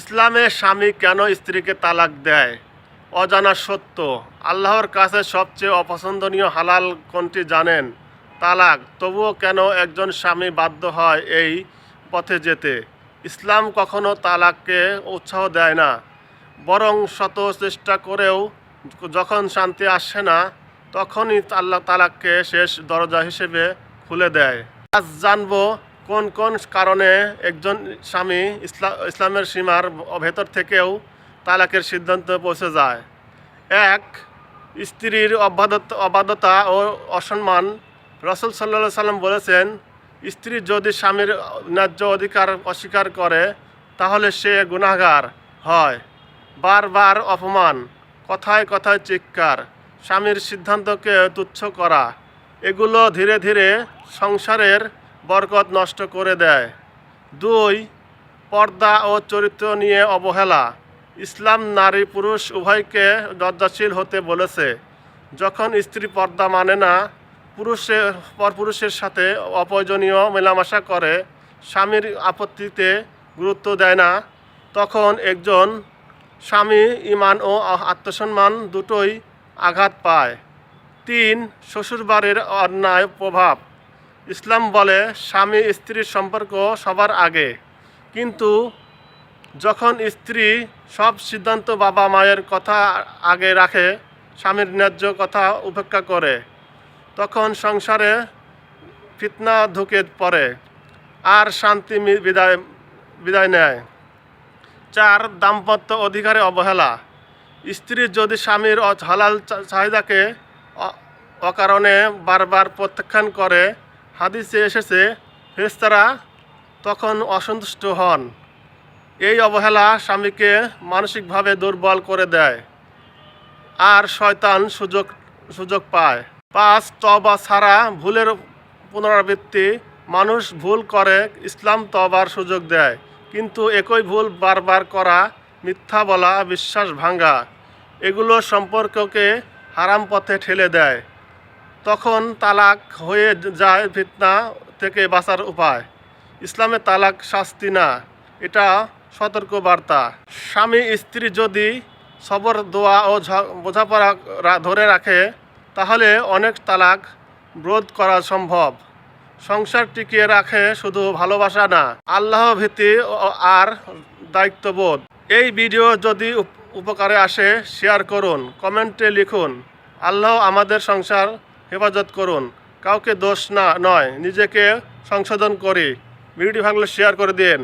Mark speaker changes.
Speaker 1: ইসলামে স্বামী কেন স্ত্রীকে তালাক দেয়? অজানা সত্য। আল্লাহর কাছে সবচেয়ে অপছন্দনীয় হালাল কোনটি জানেন? তালাক। তবুও কেন একজন স্বামী বাধ্য হয় এই পথে যেতে? ইসলাম কখনো তালাককে উৎসাহ দেয় না। বরং শত চেষ্টা করেও যখন শান্তি আসে না, তখনই আল্লাহ তালাককে শেষ দরজা হিসেবে খুলে দেয়। আজ জানব কোন কোন কারণে একজন স্বামী ইসলাম ইসলামের সীমার ভেতর থেকেও তালাকের সিদ্ধান্ত পৌঁছে যায়? এক, স্ত্রীর অবাধত অবাধতা ও অসম্মান। রসুল সাল্লা সাল্লাম বলেছেন, স্ত্রী যদি স্বামীর ন্যায্য অধিকার অস্বীকার করে, তাহলে সে গুনাহগার হয়। বারবার অপমান, কথায় কথায় চিৎকার, স্বামীর সিদ্ধান্তকে তুচ্ছ করা। এগুলো ধীরে ধীরে সংসারের বরকত নষ্ট করে দেয়। দুই, পর্দা ও চরিত্র নিয়ে অবহেলা। ইসলাম নারী পুরুষ উভয়কে লজ্জাশীল হতে বলেছে। যখন স্ত্রী পর্দা মানে না পুরুষের পরপুরুষের সাথে অপ্রয়োজনীয় মেলামেশা করে, স্বামীর আপত্তিতে গুরুত্ব দেয় না, তখন একজন স্বামী ইমান ও আত্মসম্মান দুটোই আঘাত পায়। তিন, শ্বশুরবাড়ির অন্যায় প্রভাব। ইসলাম বলে, স্বামী স্ত্রীর সম্পর্ক সবার আগে। কিন্তু যখন স্ত্রী সব সিদ্ধান্ত বাবা মায়ের কথা আগে রাখে, স্বামীর ন্যায্য কথা উপেক্ষা করে, তখন সংসারে ফিতনা ঢুকে পড়ে আর শান্তি বিদায় বিদায় নেয়। চার, দাম্পত্য অধিকারে অবহেলা। স্ত্রী যদি স্বামীর হালাল চাহিদাকে অকারণে বারবার প্রত্যাখ্যান করে হাদিসে এসেছে, ফেরেশতারা তখন অসন্তুষ্ট হন। এই অবহেলা স্বামীকে মানসিকভাবে দুর্বল করে দেয় আর শয়তান সুযোগ সুযোগ পায়। পাঁচ তবা ছাড়া ভুলের পুনরাবৃত্তি, মানুষ ভুল করে, ইসলাম তবার সুযোগ দেয়। কিন্তু একই ভুল বারবার করা, মিথ্যা বলা, বিশ্বাস ভাঙ্গা এগুলো সম্পর্ককে হারাম পথে ঠেলে দেয়। তখন তালাক হয়ে যায় ফিতনা থেকে বাঁচার উপায়। ইসলামে তালাক শাস্তি না, এটা সতর্ক বার্তা স্বামী, স্ত্রী যদি সবর, দোয়া ও বোঝাপড়া ধরে রাখে, তাহলে অনেক তালাক রোধ করা সম্ভব। সংসার টিকিয়ে রাখে শুধু ভালোবাসা না, আল্লাহ ভীতি আর দায়িত্ববোধ। এই ভিডিও যদি উপ- উপকারে আসে, শেয়ার করুন, কমেন্টে লিখুন, আল্লাহ আমাদের সংসার হেফাজত করুন। কাউকে দোষ না নয়। নিজেকে সংশোধন করে। ভিডিওটি ভাঙলে শেয়ার করে দিন।